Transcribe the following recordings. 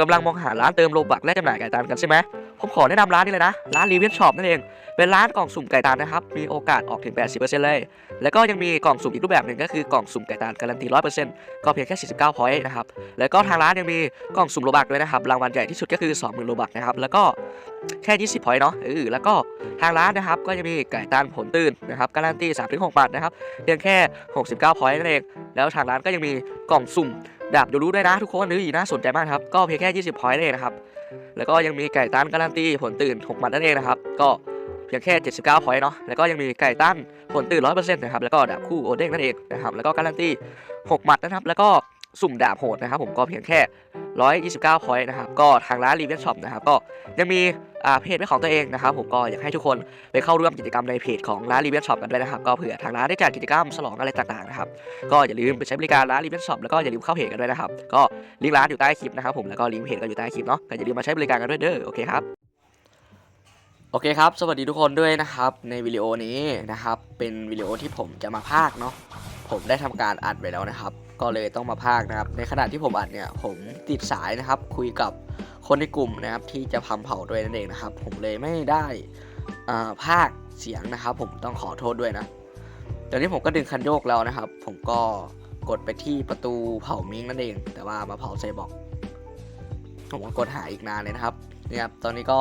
กำลังมองหาร้านเติมโลบักและจำหน่ายไก่ตานกันใช่ไหมผมขอแนะนำร้านนี้เลยนะ ร้านรีเวนช็อปนั่นเอง เป็นร้านกล่องสุ่มไก่ตานนะครับ มีโอกาสออกถึง 80%เลย แล้วก็ยังมีกล่องสุ่มอีกรูปแบบหนึ่งก็คือกล่องสุ่มไก่ตานการันตี 100%ก็เพียงแค่ 49 พอยต์นะครับ แล้วก็ทางร้านยังมีกล่องสุ่มโลบักด้วยนะครับ รางวัลใหญ่ที่สุดก็คือ 20,000 โลบักนะครับ แล้วก็แค่ 20 พอยต์เนาะเออแล้วก็ทางร้านนะครับ ก็จะมีไก่ตานผลตื่นนะครับ การันตี 3-6 บาทนะครับ เพียงแค่ 69 พอยต์นั่นเอง แล้วทางร้านก็ยังมีกล่องสุ่ม ดาบยูรู้ด้วยนะทุกคนนี่น่าสนใจมากครับ ก็เพียงแค่ 20 พอยต์นั่นเองนะครับ แล้วก็ยังมีไก่ต้านการันตีผลตื่น6หมัดนั่นเองนะครับ ก็เพียงแค่ 79 พอยต์เนาะ แล้วก็ยังมีไก่ต้านผลตื่น 100%นะครับ แล้วก็ดาบคู่โอเด้งนั่นเองนะครับ แล้วก็การันตี6หมัดนะครับ แล้วก็ สุ่มดาบโหดนะครับผมก็เพียงแค่ 129 พอยต์นะครับก็ทางร้านรีเวนช็อปนะครับก็ยังมีอ่าเพจเป็นของตัวเองนะครับผมก็อยากให้ทุกคนไปเข้าร่วมกิจกรรมในเพจของร้านรีเวนช็อปกันด้วยนะครับก็เผื่อทางร้านได้จัดกิจกรรมฉลองอะไรต่างๆนะครับก็อย่าลืมไปใช้บริการร้านรีเวนช็อปแล้วก็อย่าลืมเข้าเพจกันด้วยนะครับก็ลิงก์ร้านอยู่ใต้คลิปนะครับผมแล้วก็ลิงก์เพจก็อยู่ใต้คลิปเนาะก็อย่าลืมมาใช้บริการกันด้วยเด้อโอเคครับโอเคครับ สวัสดีทุกคนด้วยนะครับ ในวิดีโอนี้นะครับ เป็นวิดีโอที่ผมจะมาพากเนาะ ผมได้ทำการอัดไปแล้วนะครับ ก็เลยต้องมาพากนะครับ ในขณะที่ผมอัดเนี่ย ผมติดสายนะครับ คุยกับคนในกลุ่มนะครับ ที่จะทำเผาด้วยนั่นเองนะครับ ผมเลยไม่ได้อ่าพากเสียงนะครับ ผมต้องขอโทษด้วยนะตอนนี้ผมก็ดึงคันโยกแล้วนะครับ ผมก็กดไปที่ประตูเผามิงนั่นเอง แต่ว่ามาเผาไซบอร์กผมก็กดหาอีกนานเลยนะครับนี่ครับตอนนี้ก็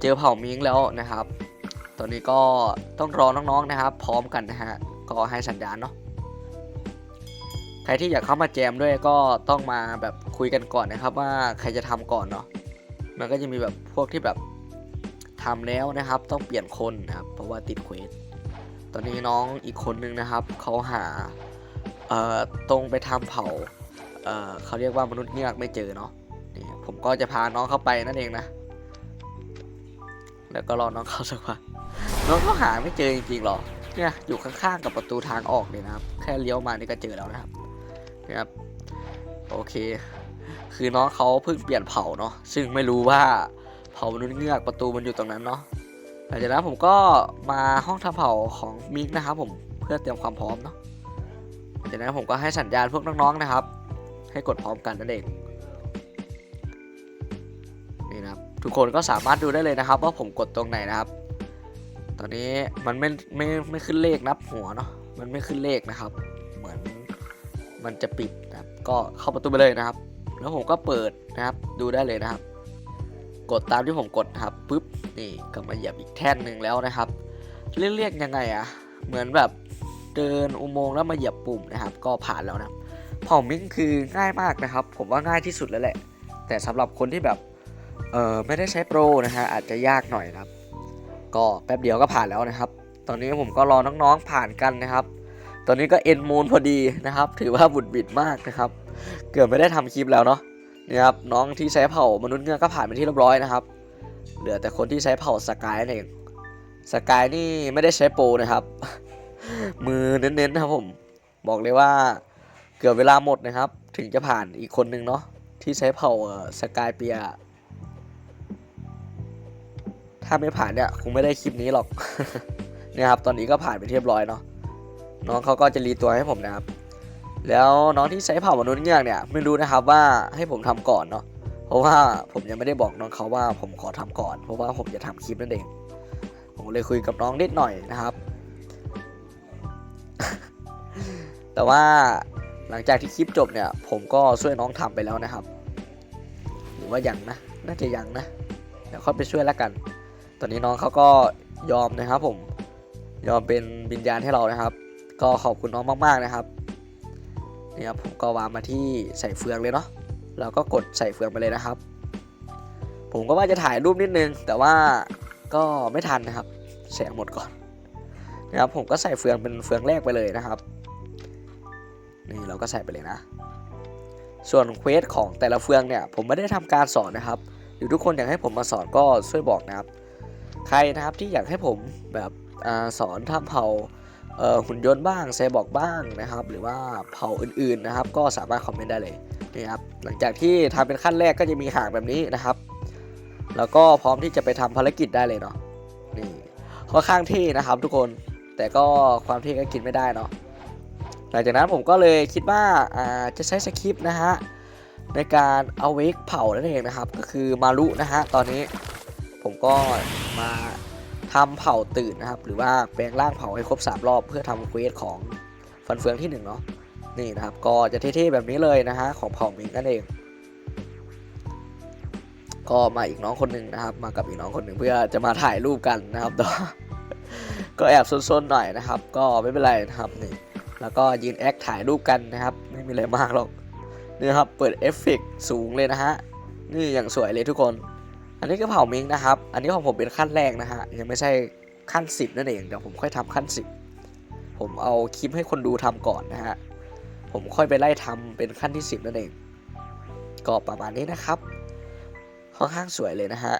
เจอเผามิงแล้วนะครับ ตอนนี้ก็ต้องรอน้องๆนะครับ พร้อมกันนะฮะก็ให้สัญญาณเนาะ ใครที่อยากเข้ามาแจมด้วยก็ต้องมาแบบคุยกันก่อนนะครับ ว่าใครจะทำก่อนเนาะมันก็จะมีแบบพวกที่แบบทำแล้วนะครับ ต้องเปลี่ยนคนนะครับเพราะว่าติดเควสตอนนี้น้องอีกคนนึงนะครับเขาหาเอ่อตรงไปทำเผาเอ่อเขาเรียกว่ามนุษย์เงือกไม่เจอเนาะนี่ผมก็จะพาน้องเข้าไปนั่นเองนะ แล้วก็รอน้องเขาสักพักน้องเขาหาไม่เจอจริงๆหรอเนี่ยอยู่ข้างๆกับประตูทางออกเลยนะครับ แค่เลี้ยวมานี่ก็เจอแล้วนะครับ นะครับ โอเค คือน้องเขาเพิ่งเปลี่ยนเผาเนาะซึ่งไม่รู้ว่าเผามนุษย์เงือกประตูมันอยู่ตรงนั้นเนาะหลังจากนั้นผมก็มาห้องทำเผาของมิกนะครับ ผมเพื่อเตรียมความพร้อมเนาะหลังจากนั้นผมก็ให้สัญญาณพวกน้องๆนะครับ ให้กดพร้อมกันนั่นเองนี่นะครับทุกคนก็สามารถดูได้เลยนะครับ ว่าผมกดตรงไหนนะครับ ตอนนี้มันไม่ไม่ไม่ขึ้นเลขนับหัวเนาะมันไม่ขึ้นเลขนะครับ มันจะปิดนะครับ ก็เข้าประตูไปเลยนะครับ แล้วผมก็เปิดนะครับ ดูได้เลยนะครับ กดตามที่ผมกดครับปุ๊บนี่ก็มาเหยียบอีกแท่นหนึ่งแล้วนะครับ เรียกยังไงอะเหมือนแบบเดินอุโมงค์แล้วมาเหยียบปุ่มนะครับ ก็ผ่านแล้วนะเผามิงคือง่ายมากนะครับ ผมว่าง่ายที่สุดแล้วแหละ แต่สำหรับคนที่แบบเออไม่ได้ใช้โปรนะฮะอาจจะยากหน่อยนะครับ ก็แป๊บเดียวก็ผ่านแล้วนะครับ ตอนนี้ผมก็รอน้องๆผ่านกันนะครับ ตอนนี้ก็เอ็นมูนพอดีนะครับ ถือว่าบุดบิดมากนะครับ เกือบไม่ได้ทำคลิปแล้วเนาะนี่ครับน้องที่ใช้เผ่ามนุษย์เงือกก็ผ่านไปที่เรียบร้อยนะครับ เหลือแต่คนที่ใช้เผ่าสกายนั่นเองสกายนี่ไม่ได้ใช้โปรนะครับ มือเน้นๆนะครับผม บอกเลยว่าเกือบเวลาหมดนะครับ ถึงจะผ่านอีกคนนึงเนาะที่ใช้เผ่าสกายเปีย ถ้าไม่ผ่านเนี่ยคงไม่ได้คลิปนี้หรอกนี่ครับตอนนี้ก็ผ่านไปเรียบร้อยเนาะ น้องเขาก็จะรีตัวให้ผมนะครับ แล้วน้องที่ใช้เผ่ามนุษย์เงือกเนี่ยไม่รู้นะครับว่าให้ผมทำก่อนเนาะเพราะว่าผมยังไม่ได้บอกน้องเขาว่าผมขอทำก่อน เพราะว่าผมจะทำคลิปนั่นเอง ผมเลยคุยกับน้องนิดหน่อยนะครับ แต่ว่าหลังจากที่คลิปจบเนี่ย ผมก็ช่วยน้องทำไปแล้วนะครับหรือว่ายังนะน่าจะยังนะเดี๋ยวค่อยไปช่วยแล้วกัน ตอนนี้น้องเขาก็ยอมนะครับผมยอมเป็นวิญญาณให้เรานะครับ ก็ขอบคุณน้องมากๆนะครับนี่ครับผมก็วางมาที่ใส่เฟืองเลยเนาะแล้วก็กดใส่เฟืองไปเลยนะครับ ผมก็ว่าจะถ่ายรูปนิดนึง แต่ว่าก็ไม่ทันนะครับแสงหมดก่อนนะครับผมก็ใส่เฟืองเป็นเฟืองแรกไปเลยนะครับนี่เราก็ใส่ไปเลยนะ ส่วนเควสของแต่ละเฟืองเนี่ยผมไม่ได้ทำการสอนนะครับหรือทุกคนอยากให้ผมมาสอนก็ช่วยบอกนะครับ ใครนะครับที่อยากให้ผมแบบอสอนทำเผา หุ่นยนต์บ้างไซบอร์กบ้างนะครับ หรือว่าเผ่าอื่นๆนะครับ ก็สามารถคอมเมนต์ได้เลยนี่ครับหลังจากที่ทำเป็นขั้นแรกก็จะมีหางแบบนี้นะครับ แล้วก็พร้อมที่จะไปทำภารกิจได้เลยเนาะนี่ค่อนข้างที่นะครับทุกคนแต่ก็ความที่ก็กินไม่ได้เนาะหลังจากนั้นผมก็เลยคิดว่าอ่าจะใช้สคริปต์นะฮะในการเอาเวกเผานั่นเองนะครับ ก็คือมารุนะฮะตอนนี้ผมก็มา ทำเผาตื่นนะครับ หรือว่าแปลงร่างเผาให้ครบ 3 รอบ เพื่อทำเควสของฟันเฟืองที่1เนาะนี่นะครับ ก็จะเท่ๆแบบนี้เลยนะฮะของเผ่ามิงนั่นเอง ก็มาอีกน้องคนหนึ่งนะครับ มากับอีกน้องคนหนึ่งเพื่อจะมาถ่ายรูปกันนะครับต่ว่าก็แอบซนๆหน่อยนะครับ ก็ไม่เป็นไรนะครับนี่แล้วก็ยืนแอคถ่ายรูปกันนะครับ ไม่มีอะไรมากหรอกนี่ครับเปิดเอฟเฟกต์สูงเลยนะฮะนี่อย่างสวยเลยทุกคน อันนี้ก็เผามิงนะครับ อันนี้ของผมเป็นขั้นแรกนะฮะ ยังไม่ใช่ขั้น 10 นั่นเอง เดี๋ยวผมค่อยทำขั้น 10 ผมเอาคลิปให้คนดูทำก่อนนะฮะ ผมค่อยไปไล่ทำเป็นขั้นที่ 10 นั่นเอง ก็ประมาณนี้นะครับ ค่อนข้างสวยเลยนะฮะ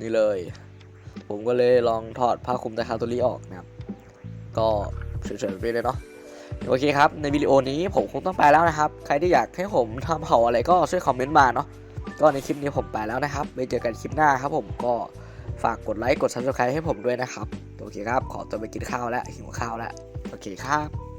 นี่เลย ผมก็เลยลองถอดผ้าคลุมตะคาตัวนี้ออกนะครับ ก็เฉยๆไปเลยเนาะ โอเคครับ ในวิดีโอนี้ผมคงต้องไปแล้วนะครับ ใครที่อยากให้ผมทำเผาอะไรก็ช่วยคอมเมนต์มาเนาะก็ในคลิปนี้ผมไปแล้วนะครับไปเจอกันคลิปหน้าครับผมก็ฝากกดไลค์กด subscribe ให้ผมด้วยนะครับ โอเคครับ ขอตัวไปกินข้าวแล้วหิวข้าวแล้ว โอเคครับ